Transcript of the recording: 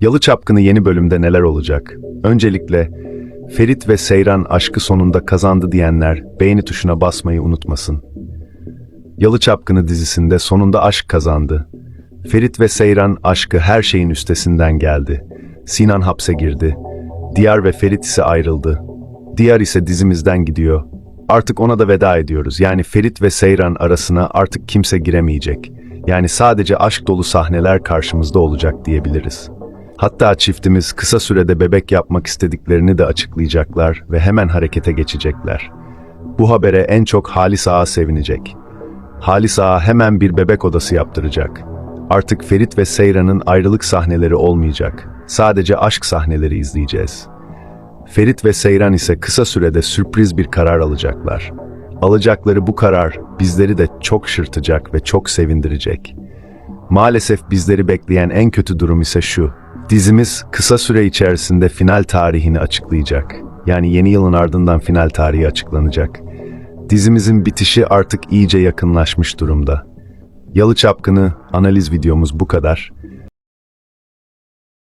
Yalı Çapkını yeni bölümde neler olacak? Öncelikle Ferit ve Seyran aşkı sonunda kazandı diyenler beğeni tuşuna basmayı unutmasın. Yalı Çapkını dizisinde sonunda aşk kazandı. Ferit ve Seyran aşkı her şeyin üstesinden geldi. Sinan hapse girdi. Diyar ve Ferit ise ayrıldı. Diyar ise dizimizden gidiyor. Artık ona da veda ediyoruz. Yani Ferit ve Seyran arasına artık kimse giremeyecek. Yani sadece aşk dolu sahneler karşımızda olacak diyebiliriz. Hatta çiftimiz kısa sürede bebek yapmak istediklerini de açıklayacaklar ve hemen harekete geçecekler. Bu habere en çok Halis Ağa sevinecek. Halis Ağa hemen bir bebek odası yaptıracak. Artık Ferit ve Seyran'ın ayrılık sahneleri olmayacak. Sadece aşk sahneleri izleyeceğiz. Ferit ve Seyran ise kısa sürede sürpriz bir karar alacaklar. Alacakları bu karar bizleri de çok şırtacak ve çok sevindirecek. Maalesef bizleri bekleyen en kötü durum ise şu. Dizimiz kısa süre içerisinde final tarihini açıklayacak. Yani yeni yılın ardından final tarihi açıklanacak. Dizimizin bitişi artık iyice yakınlaşmış durumda. Yalı Çapkını analiz videomuz bu kadar.